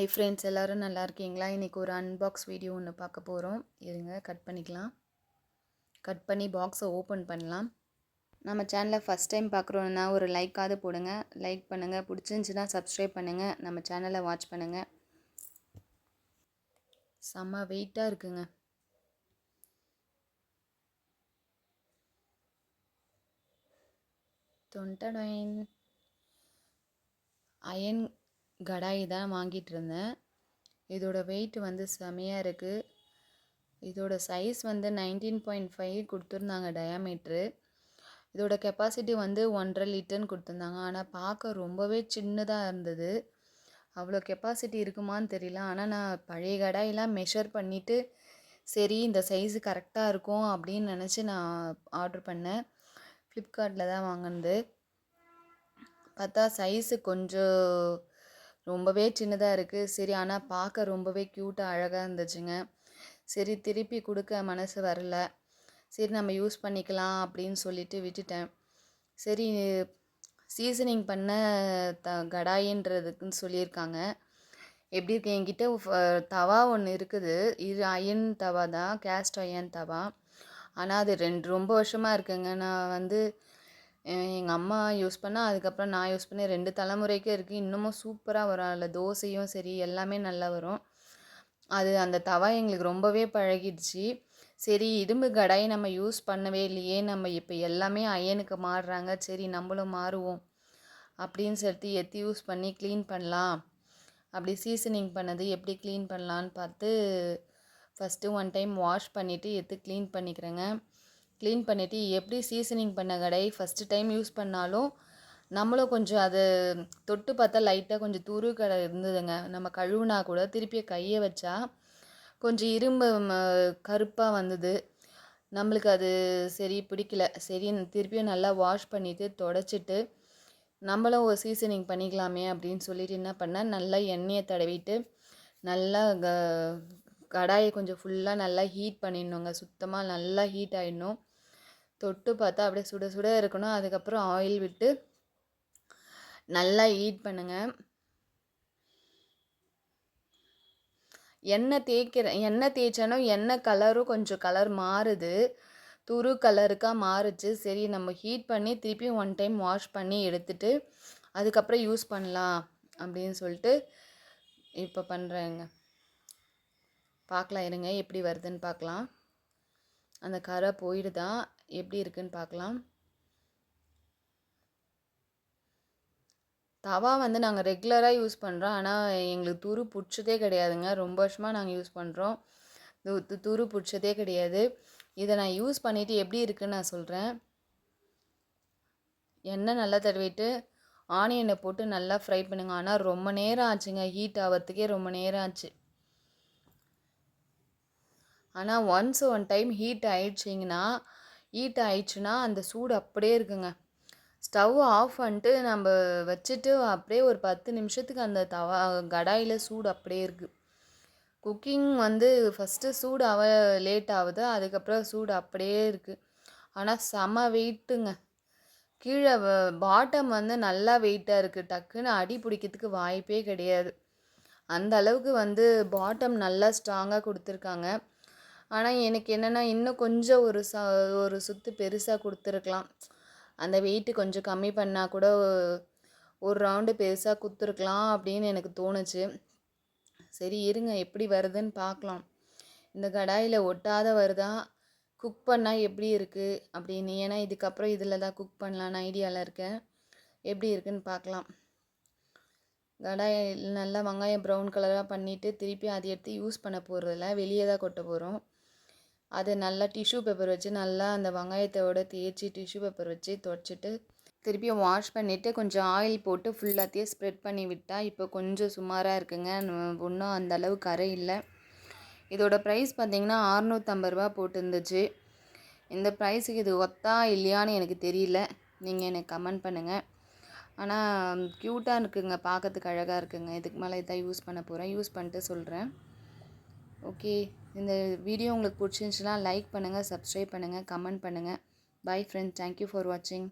Hi friends எல்லோரும் நல்லா இருக்கீங்களா? இன்றைக்கி ஒரு அன்பாக்ஸ் வீடியோ ஒன்று பார்க்க போகிறோம் இருங்க கட் பண்ணிக்கலாம். கட் பண்ணி பாக்ஸை ஓப்பன் பண்ணலாம். நம்ம சேனலை ஃபஸ்ட் டைம் பார்க்குறோன்னா ஒரு லைக்காவது போடுங்க. லைக் பண்ணுங்கள் பிடிச்சிருந்துச்சின்னா சப்ஸ்கிரைப் பண்ணுங்கள் நம்ம சேனலை வாட்ச் பண்ணுங்கள் செம்ம வெயிட்டாக இருக்குங்க. தொண்டடைன் அயன் கடாய் தான் வாங்கிட்டு இருந்தேன். இதோட வெயிட் வந்து செமையாக இருக்குது இதோட சைஸ் வந்து நைன்டீன் பாயிண்ட் ஃபைவ் கொடுத்துருந்தாங்க டயாமீட்ரு இதோட கெப்பாசிட்டி வந்து ஒன்றரை லிட்டர்னு கொடுத்துருந்தாங்க. ஆனால் பார்க்க ரொம்பவே சின்னதாக இருந்தது. அவ்வளோ கெப்பாசிட்டி இருக்குமான்னு தெரியல. ஆனால் நான் பழைய கடாயெல்லாம் மெஷர் பண்ணிவிட்டு சரி இந்த சைஸு கரெக்டாக இருக்கும் அப்படின்னு நினச்சி நான் ஆர்டர் பண்ணேன். ஃப்ளிப்கார்ட்டில் தான் வாங்கினது. பார்த்தா சைஸு கொஞ்சம் ரொம்பவே சின்னதாக இருக்குது சரி ஆனால் பார்க்க ரொம்பவே க்யூட்டாக அழகாக இருந்துச்சுங்க. சரி திருப்பி கொடுக்க மனசு வரல. சரி நம்ம யூஸ் பண்ணிக்கலாம் அப்படின்னு சொல்லிட்டு விட்டுட்டேன். சரி சீசனிங் பண்ண த கடாயின்றதுக்குன்னு சொல்லியிருக்காங்க. எப்படி இருக்கு? என்கிட்ட தவா ஒன்று இருக்குது. இது அயன் தவா தான் கேஸ்ட் அயன் தவா. ஆனால் அது ரெண்டு ரொம்ப வருஷமாக இருக்குங்க. நான் வந்து எங்கள் அம்மா யூஸ் பண்ணால் அதுக்கப்புறம் நான் யூஸ் பண்ணி ரெண்டு தலைமுறைக்கும் இருக்குது இன்னமும் சூப்பராக வரும். அதில் தோசையும் சரி எல்லாமே நல்லா வரும். அது அந்த தவா எங்களுக்கு ரொம்பவே பழகிடுச்சு. சரி இரும்பு கடாய் நம்ம யூஸ் பண்ணவே இல்லையே. நம்ம இப்போ எல்லாமே அயனுக்கு மாறுறாங்க. சரி நம்மளும் மாறுவோம். அப்படின்னு சொல்லிட்டு எத்தி யூஸ் பண்ணி க்ளீன் பண்ணலாம். அப்படி சீசனிங் பண்ணது எப்படி க்ளீன் பண்ணலான்னு பார்த்து ஃபஸ்ட்டு ஒன் டைம் வாஷ் பண்ணிவிட்டு எடுத்து க்ளீன் பண்ணிக்கிறேங்க. க்ளீன் பண்ணிவிட்டு எப்படி சீசனிங் பண்ண கடை ஃபஸ்ட்டு டைம் யூஸ் பண்ணாலும் நம்மளும் கொஞ்சம் அது தொட்டு பார்த்தா லைட்டாக கொஞ்சம் துரு கடை இருந்ததுங்க. நம்ம கழுவுனா கூட திருப்பி கையை வச்சா கொஞ்சம் இரும்பு கருப்பாக வந்தது. நம்மளுக்கு அது சரி பிடிக்கல. சரி திருப்பியும் நல்லா வாஷ் பண்ணிவிட்டு தொடச்சிட்டு நம்மளும் ஒரு சீசனிங் பண்ணிக்கலாமே அப்படின்னு சொல்லிட்டு என்ன பண்ணேன்? நல்லா எண்ணெயை தடவிட்டு நல்லா க கடாயை கொஞ்சம் ஃபுல்லாக நல்லா ஹீட் பண்ணிடணுங்க. சுத்தமாக நல்லா ஹீட் ஆகிடணும் தொட்டு பார்த்தா அப்படியே சுட சுட இருக்கணும். அதுக்கப்புறம் ஆயில் விட்டு நல்லா ஹீட் பண்ணுங்கள் எண்ணெய் தேய்க்கிறேன் எண்ணெய் தேய்ச்சாலும் எண்ணெய் கலரும் கொஞ்சம் கலர் மாறுது. துரு கலருக்காக மாறுச்சு. சரி நம்ம ஹீட் பண்ணி திருப்பி ஒன் டைம் வாஷ் பண்ணி எடுத்துட்டு அதுக்கப்புறம் யூஸ் பண்ணலாம் அப்படின்னு சொல்லிட்டு இப்போ பண்ணுறேங்க பார்க்கலாம் இருங்க எப்படி வருதுன்னு பார்க்கலாம். அந்த கரை போயிடுதான் எப்படி இருக்குன்னு பார்க்கலாம். தவா வந்து நாங்கள் ரெகுலராக யூஸ் பண்ணுறோம் ஆனால் எங்களுக்கு துரு பிடிச்சதே கிடையாதுங்க. ரொம்ப வருஷமாக நாங்கள் யூஸ் பண்ணுறோம் துரு பிடிச்சதே கிடையாது. இதை நான் யூஸ் பண்ணிவிட்டு எப்படி இருக்குன்னு நான் சொல்கிறேன் எண்ணெய் நல்லா தடவிட்டு ஆனியனை போட்டு நல்லா ஃப்ரை பண்ணுங்க. ஆனால் ரொம்ப நேரம் ஆச்சுங்க. ஹீட் ஆகிறதுக்கே ரொம்ப நேரம் ஆச்சு. ஆனால் ஒன்ஸ் ஒன் டைம் ஹீட் ஆயிடுச்சிங்கன்னா ஹீட் ஆயிடுச்சுன்னா அந்த சூடு அப்படியே இருக்குங்க. ஸ்டவ் ஆஃப் பண்ணிட்டு நம்ம வச்சுட்டு அப்படியே ஒரு பத்து நிமிஷத்துக்கு அந்த தவா கடாயில் சூடு அப்படியே இருக்குது குக்கிங் வந்து ஃபஸ்ட்டு சூடு அவ லேட் ஆகுது. அதுக்கப்புறம் சூடு அப்படியே இருக்குது ஆனால் செம வெயிட்டுங்க. கீழே பாட்டம் வந்து நல்லா வெயிட்டாக இருக்குது டக்குன்னு அடி பிடிக்கிறதுக்கு வாய்ப்பே கிடையாது. அந்த அளவுக்கு வந்து பாட்டம் நல்லா ஸ்ட்ராங்காக கொடுத்துருக்காங்க. ஆனால் எனக்கு என்னென்னா இன்னும் கொஞ்சம் ஒரு ச ஒரு சுற்று பெருசாக கொடுத்துருக்கலாம். அந்த வெயிட்டு கொஞ்சம் கம்மி பண்ணால் கூட ஒரு ரவுண்டு பெருசாக கொடுத்துருக்கலாம் அப்படின்னு எனக்கு தோணுச்சு. சரி இருங்க எப்படி வருதுன்னு பார்க்கலாம் இந்த கடாயில் ஒட்டாத வருதா குக் பண்ணால் எப்படி இருக்குது அப்படின்னு ஏன்னா இதுக்கப்புறம் இதில் தான் குக் பண்ணலான்னு ஐடியாவில் இருக்கேன். எப்படி இருக்குன்னு பார்க்கலாம் கடாய் நல்லா வெங்காயம் ப்ரௌன் கலராக பண்ணிவிட்டு திருப்பி அதை எடுத்து யூஸ் பண்ண போகிறதில்ல வெளியே தான் கொட்ட போகிறோம் அதை நல்லா டிஷ்யூ பேப்பர் வச்சு நல்லா அந்த வெங்காயத்தோட தேய்ச்சி டிஷ்யூ பேப்பர் வச்சு துடைச்சிட்டு திருப்பியும் வாஷ் பண்ணிவிட்டு கொஞ்சம் ஆயில் போட்டு ஃபுல்லாத்தையும் ஸ்ப்ரெட் பண்ணி விட்டால் இப்போ கொஞ்சம் சுமாராக இருக்குங்க. ஒன்றும் அந்த அளவு கரை இல்லை. இதோட ப்ரைஸ் பார்த்திங்கன்னா அறநூற்றம்பது ரூபா போட்டுருந்துச்சு. இந்த ப்ரைஸுக்கு இது ஒத்தா இல்லையான்னு எனக்கு தெரியல. நீங்கள் எனக்கு கமெண்ட் பண்ணுங்கள் ஆனால் க்யூட்டாக இருக்குங்க. பார்க்கறதுக்கு அழகாக இருக்குங்க. இதுக்கு மேலே இதான் யூஸ் பண்ண போகிறேன் யூஸ் பண்ணிட்டு சொல்கிறேன் ஓகே இந்த வீடியோ உங்களுக்கு பிடிச்சிருந்துச்சுன்னா லைக் பண்ணுங்கள் சப்ஸ்கிரைப் பண்ணுங்கள் கமெண்ட் பண்ணுங்கள் பை ஃப்ரெண்ட்ஸ் தேங்க்யூ ஃபார் வாட்சிங்